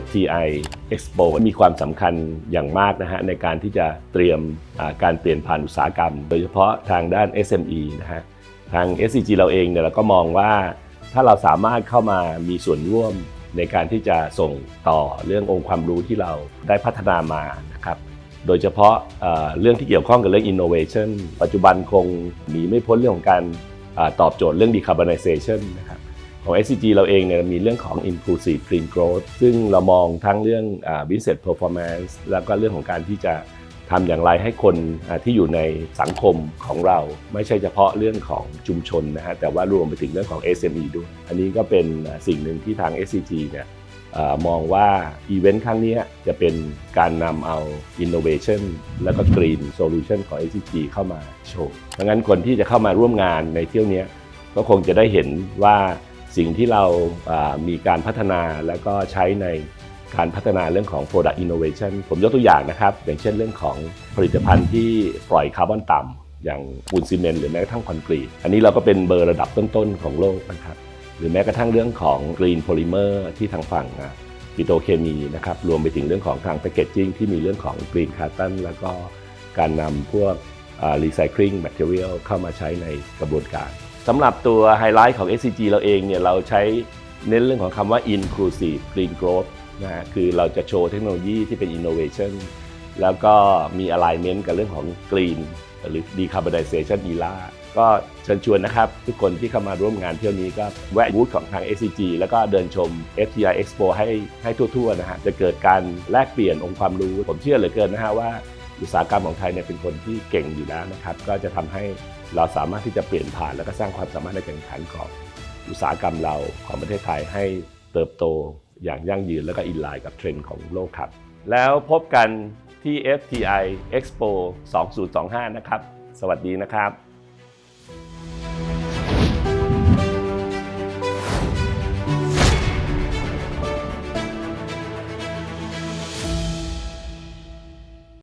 FTI Expo มีความสำคัญอย่างมากนะฮะในการที่จะเตรียมการเปลี่ยนผ่านอุตสาหกรรม โดยเฉพาะทางด้าน SME นะฮะทาง SCG เราเองเนี่ยเราก็มองว่าถ้าเราสามารถเข้ามามีส่วนร่วมในการที่จะส่งต่อเรื่ององค์ความรู้ที่เราได้พัฒนามานะครับโดยเฉพาะเรื่องที่เกี่ยวข้องกับเรื่อง innovation ปัจจุบันคงหนีไม่พ้นเรื่องของการอตอบโจทย์เรื่อง decarbonization นะครับ ของ SCG เราเองเนี่ยมีเรื่องของ inclusive green growth ซึ่งเรามองทั้งเรื่อง business performance แล้วก็เรื่องของการที่จะทำอย่างไรให้คนที่อยู่ในสังคมของเรา ไม่ใช่เฉพาะเรื่องของชุมชนนะฮะแต่ว่ารวมไปถึงเรื่องของ SME ด้วย อันนี้ก็เป็นสิ่งหนึ่งที่ทาง SCG เนี่ยอมองว่าอีเวนต์ครั้งนี้จะเป็นการนำเอา innovation แล้วก็ green solution ของ SCG เข้ามาโชว์ดังนั้นคนที่จะเข้ามาร่วมงานในเที่ยวเนี้ยก็คงจะได้เห็นว่า สิ่งที่เรามีการพัฒนาแล้วก็ใช้ในการพัฒนาเรื่องของ product innovation ผมยกตัวอย่างนะครับ อย่างเช่นเรื่องของผลิตภัณฑ์ที่ปล่อยคาร์บอนต่ำอย่างปูนซีเมนต์หรือแม้กระทั่งคอนกรีต อันนี้เราก็เป็นเบอร์ระดับต้นๆของโลกนะครับ หรือแม้กระทั่งเรื่องของ green polymer ที่ทางฝั่งปิโตเคมีนะครับรวมไปถึงเรื่องของทางแพคเกจจิ้งที่มีเรื่องของ green carton แล้วก็การนำพวกรีไซเคิลแมทเทอเรียลเข้ามาใช้ในกระบวนการ สำหรับตัวไฮไลท์ของ SCG เราเองเนี่ยเราใช้เน้นเรื่องของคำว่า inclusive green growth นะฮะคือเราจะโชว์เทคโนโลยีที่เป็น innovation แล้วก็มี alignment กับเรื่องของ green หรือ decarbonization ELA ก็เชิญชวนนะครับ ทุกคนที่เข้ามาร่วมงานเที่ยวนี้ก็แวะบูธของทาง SCG แล้วก็เดินชม FTI Expo ให้ให้ทั่วๆนะฮะจะเกิดการแลกเปลี่ยนองค์ความรู้ ผมเชื่อเหลือเกินนะฮะว่า อุตสาหกรรมของไทยเนี่ยเป็นคนที่เก่งอยู่แล้วนะครับ ก็จะทำให้เราสามารถที่จะเปลี่ยนผ่าน แล้วก็สร้างความสามารถในการแข่งขันของอุตสาหกรรมเราของประเทศไทยให้เติบโตอย่างยั่งยืนแล้วก็อินไลน์กับเทรนด์ของโลกครับ แล้วพบกันที่ FTI Expo 2025 นะครับ สวัสดีนะครับ